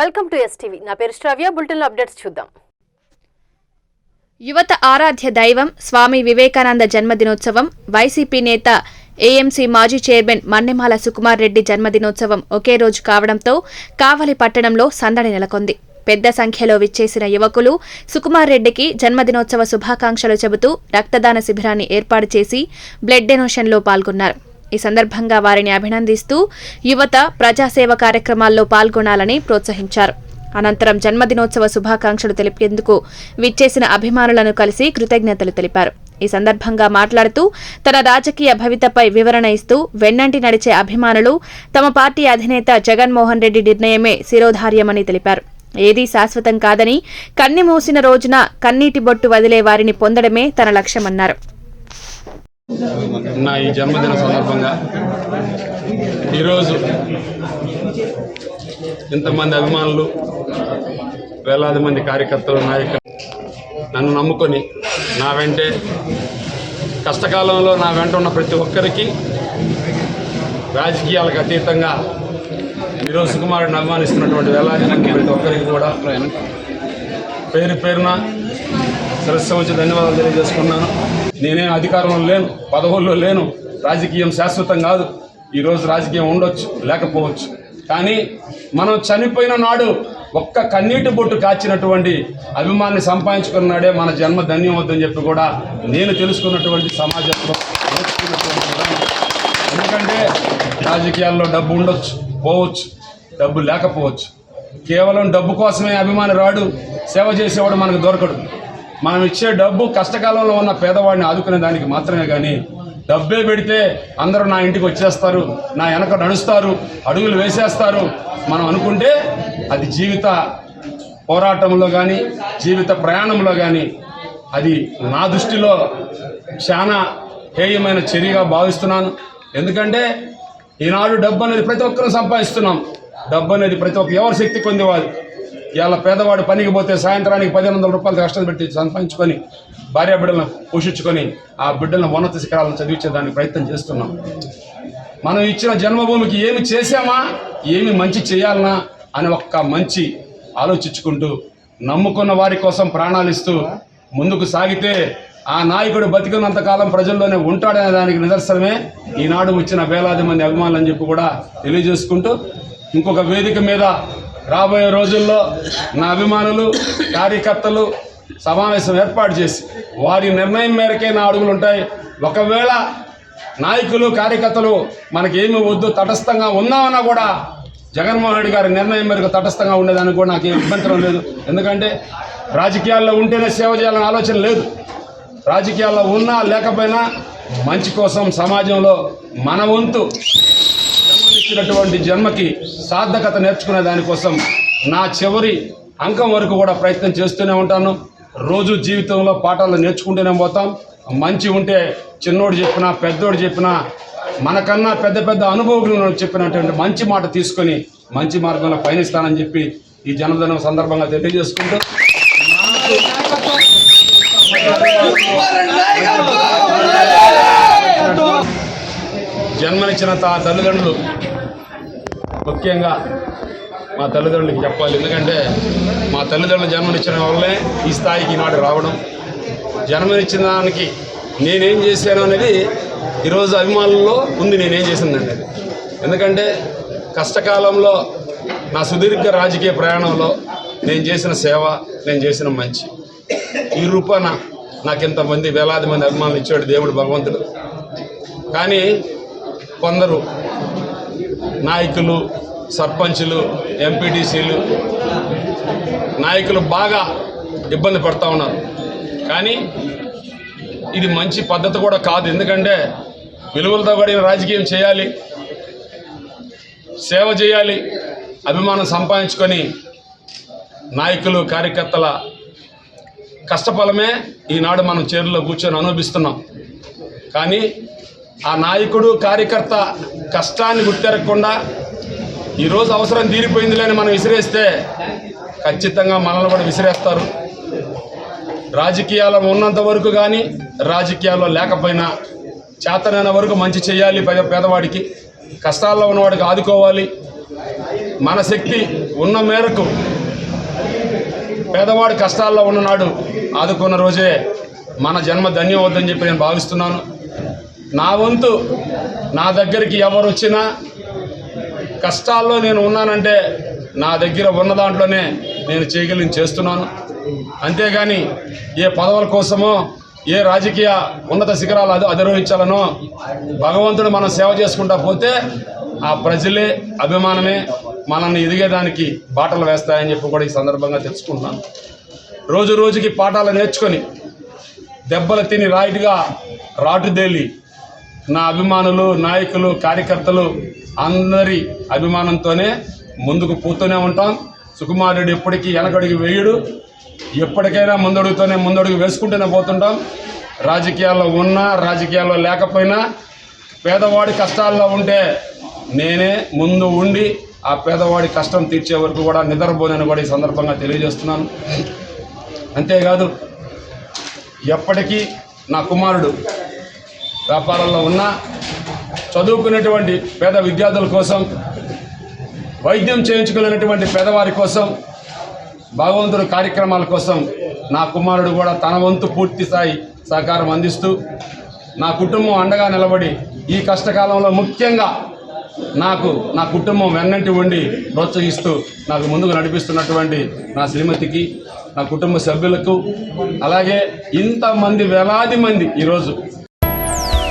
Welcome to STV నా పేరు శ్రావ్య. Bulletin updates చూద్దాం. యువత ఆరాధ్య దైవం స్వామి వివేకానంద జన్మదినోత్సవం వైసీపీ నేత ఏఎంసీ మాజీ చైర్మన్ మన్నెమాల సుకుమార్ రెడ్డి జన్మదినోత్సవం ఒకే రోజు కావడంతో కావలి పట్టణంలో సందడి నెలకొంది. పెద్ద సంఖ్యలో విచ్చేసిన యువకులు సుకుమార్ రెడ్డికి జన్మదినోత్సవ శుభాకాంక్షలు చెబుతూ రక్తదాన శిబిరాన్ని ఏర్పాటు చేసి బ్లడ్ డొనేషన్లో పాల్గొన్నారు. ఈ సందర్భంగా వారిని అభినందిస్తూ యువత ప్రజాసేవ కార్యక్రమాల్లో పాల్గొనాలని ప్రోత్సహించారు. అనంతరం జన్మదినోత్సవ శుభాకాంక్షలు తెలిపేందుకు విచ్చేసిన అభిమానులను కలిసి కృతజ్ఞతలు తెలిపారు. ఈ సందర్భంగా మాట్లాడుతూ తన రాజకీయ భవితపై వివరణ ఇస్తూ వెన్నంటి నడిచే అభిమానులు తమ పార్టీ అధినేత జగన్మోహన్ రెడ్డి నిర్ణయమే శిరోధార్యమని తెలిపారు. ఏదీ శాశ్వతం కాదని కన్ని మూసిన రోజున కన్నీటి బొట్టు వదిలే వారిని పొందడమే తన లక్ష్యమన్నారు. నా ఈ జన్మదిన సందర్భంగా ఈరోజు ఇంతమంది అభిమానులు వేలాది మంది కార్యకర్తలు నాయకులు నన్ను నమ్ముకొని నా వెంటే కష్టకాలంలో నా వెంట ఉన్న ప్రతి ఒక్కరికి రాజకీయాలకు అతీతంగా ఈరోజు సుకుమారుడిని అభిమానిస్తున్నటువంటి వేలాది మంది ప్రతి ఒక్కరికి కూడా పేరు పేరున సరస్సు వచ్చి ధన్యవాదాలు తెలియజేసుకున్నాను. నేనేం అధికారంలో లేను పదవుల్లో లేను రాజకీయం శాశ్వతం కాదు. ఈరోజు రాజకీయం ఉండొచ్చు లేకపోవచ్చు. కానీ మనం చనిపోయిన నాడు ఒక్క కన్నీటి బొట్టు కాచినటువంటి అభిమాన్ని సంపాదించుకున్నాడే మన జన్మ ధన్యం వద్దని చెప్పి కూడా నేను తెలుసుకున్నటువంటి సమాజంలో ఎందుకంటే రాజకీయాల్లో డబ్బు ఉండొచ్చు పోవచ్చు డబ్బు లేకపోవచ్చు. కేవలం డబ్బు కోసమే అభిమాని రాడు సేవ చేసేవాడు మనకు దొరకడు. మనం ఇచ్చే డబ్బు కష్టకాలంలో ఉన్న పేదవాడిని ఆదుకునే దానికి మాత్రమే కానీ డబ్బే పెడితే అందరూ నా ఇంటికి వచ్చేస్తారు నా వెనక నడుస్తారు అడుగులు వేసేస్తారు. మనం అనుకుంటే అది జీవిత పోరాటంలో కానీ జీవిత ప్రయాణంలో కానీ అది నా దృష్టిలో చాలా హేయమైన చర్యగా భావిస్తున్నాను. ఎందుకంటే ఈనాడు డబ్బు అనేది ప్రతి ఒక్కరూ సంపాదిస్తున్నాం. డబ్బు అనేది ప్రతి ఒక్క ఎవరి శక్తి పొందేవాళ్ళు ఇవాళ పేదవాడు పనికి పోతే సాయంత్రానికి పదిహేను వందల రూపాయలు కష్టం పెట్టి సంపాదించుకొని భార్య బిడ్డలను పోషించుకొని ఆ బిడ్డలను ఉన్నత శిఖరాలను చదివించేదానికి ప్రయత్నం చేస్తున్నాం. మనం ఇచ్చిన జన్మభూమికి ఏమి చేశామా? ఏమి మంచి చేయాలనా? అని ఒక్క మంచి ఆలోచించుకుంటూ నమ్ముకున్న వారి కోసం ప్రాణాలు ఇస్తూ ముందుకు సాగితే ఆ నాయకుడు బతికినంతకాలం ప్రజల్లోనే ఉంటాడనే దానికి నిదర్శనమే ఈనాడు వచ్చిన వేలాది మంది అభిమానులు అని చెప్పి కూడా తెలియజేసుకుంటూ ఇంకొక వేదిక మీద రాబోయే రోజుల్లో నా అభిమానులు కార్యకర్తలు సమావేశం ఏర్పాటు చేసి వారి నిర్ణయం మేరకే నా అడుగులు ఉంటాయి. ఒకవేళ నాయకులు కార్యకర్తలు మనకేమి వద్దు తటస్థంగా ఉన్నామన్నా కూడా జగన్మోహన్ రెడ్డి గారి నిర్ణయం మేరకు తటస్థంగా ఉండేదానికి కూడా నాకు ఏ అభ్యంతరం లేదు. ఎందుకంటే రాజకీయాల్లో ఉంటేనే సేవ చేయాలనే ఆలోచన లేదు. రాజకీయాల్లో ఉన్నా లేకపోయినా మంచి కోసం సమాజంలో మన వంతు జన్మనిచ్చినటువంటి జన్మకి సార్థకత నేర్చుకునే దానికోసం నా చివరి అంకం వరకు కూడా ప్రయత్నం చేస్తూనే ఉంటాను. రోజు జీవితంలో పాఠాలు నేర్చుకుంటూనే పోతాం. మంచి ఉంటే చిన్నోడు చెప్పినా పెద్దోడు చెప్పినా మనకన్నా పెద్ద పెద్ద అనుభవజ్ఞులు చెప్పినటువంటి మంచి మాట తీసుకొని మంచి మార్గంలో పయనిస్తానని చెప్పి ఈ జన్మదినం సందర్భంగా తెలియజేసుకుంటూ జన్మనిచ్చిన తా తల్లిదండ్రులు ముఖ్యంగా మా తల్లిదండ్రులకి చెప్పాలి. ఎందుకంటే మా తల్లిదండ్రులు జన్మనిచ్చిన వల్లే ఈ స్థాయికి ఈనాడు రావడం. జన్మనిచ్చిన దానికి నేనేం చేశాను అనేది ఈరోజు అభిమానుల్లో ఉంది నేనేం చేసిందండి అనేది ఎందుకంటే కష్టకాలంలో నా సుదీర్ఘ రాజకీయ ప్రయాణంలో నేను చేసిన సేవ నేను చేసిన మంచి. ఈ రూపాన నాకు ఇంతమంది వేలాది మంది అభిమానులు ఇచ్చాడు దేవుడు భగవంతుడు. కానీ కొందరు నాయకులు సర్పంచ్లు ఎంపీటీసీలు నాయకులు బాగా ఇబ్బంది పడుతూ ఉన్నారు. కానీ ఇది మంచి పద్ధతి కూడా కాదు. ఎందుకంటే విలువలతో కూడిన రాజకీయం చేయాలి సేవ చేయాలి అభిమానం సంపాదించుకొని నాయకులు కార్యకర్తల కష్టఫలమే ఈనాడు మనం చేరులో కూర్చొని అనుభవిస్తున్నాం. కానీ ఆ నాయకుడు కార్యకర్త కష్టాన్ని గుర్తెరగకుండా ఈరోజు అవసరం తీరిపోయిందిలేని మనం విసిరేస్తే ఖచ్చితంగా మనల్ని కూడా విసిరేస్తారు. రాజకీయాల్లో ఉన్నంత వరకు కానీ రాజకీయాల్లో లేకపోయినా చేతనైన వరకు మంచి చేయాలి పేద పేదవాడికి. కష్టాల్లో ఉన్నవాడికి ఆదుకోవాలి. మన శక్తి ఉన్న మేరకు పేదవాడు కష్టాల్లో ఉన్ననాడు ఆదుకున్న రోజే మన జన్మ ధన్యం చెప్పి నేను భావిస్తున్నాను. నా వంతు నా దగ్గరికి ఎవరు వచ్చినా కష్టాల్లో నేను ఉన్నానంటే నా దగ్గర ఉన్న దాంట్లోనే నేను చేయగలిగిన చేస్తున్నాను. అంతేగాని ఏ పదవుల కోసమో ఏ రాజకీయ ఉన్నత శిఖరాలు అది అధిరోహించాలనో భగవంతుడు మనం సేవ చేసుకుంటా పోతే ఆ ప్రజలే అభిమానమే మనల్ని ఎదిగేదానికి బాటలు వేస్తాయని చెప్పి కూడా ఈ సందర్భంగా తెలుసుకుంటున్నాను. రోజు రోజుకి పాఠాలు నేర్చుకొని దెబ్బలు తిని రాయిట్గా రాటుదేలి నా అభిమానులు నాయకులు కార్యకర్తలు అందరి అభిమానంతోనే ముందుకు పోతూనే ఉంటాం. సుకుమారుడు ఎప్పటికీ వెనకడుగు వేయుడు. ఎప్పటికైనా ముందడుగుతూనే ముందడుగు వేసుకుంటూనే పోతుంటాం. రాజకీయాల్లో ఉన్నా రాజకీయాల్లో లేకపోయినా పేదవాడి కష్టాల్లో ఉంటే నేనే ముందు ఉండి ఆ పేదవాడి కష్టం తీర్చే వరకు కూడా నిద్రపోనని కూడా ఈ సందర్భంగా తెలియజేస్తున్నాను. అంతేకాదు ఎప్పటికీ నా కుమారుడు వ్యాపారంలో ఉన్న చదువుకునేటువంటి పేద విద్యార్థుల కోసం వైద్యం చేయించుకునేటువంటి పేదవారి కోసం భగవంతుడి కార్యక్రమాల కోసం నా కుమారుడు కూడా తన వంతు పూర్తి స్థాయి సహకారం అందిస్తూ నా కుటుంబం అండగా నిలబడి ఈ కష్టకాలంలో ముఖ్యంగా నాకు నా కుటుంబం వెన్నంటి ఉండి ప్రోత్సహిస్తూ నాకు ముందుకు నడిపిస్తున్నటువంటి నా శ్రీమతికి నా కుటుంబ సభ్యులకు అలాగే ఇంతమంది వేలాది మంది ఈరోజు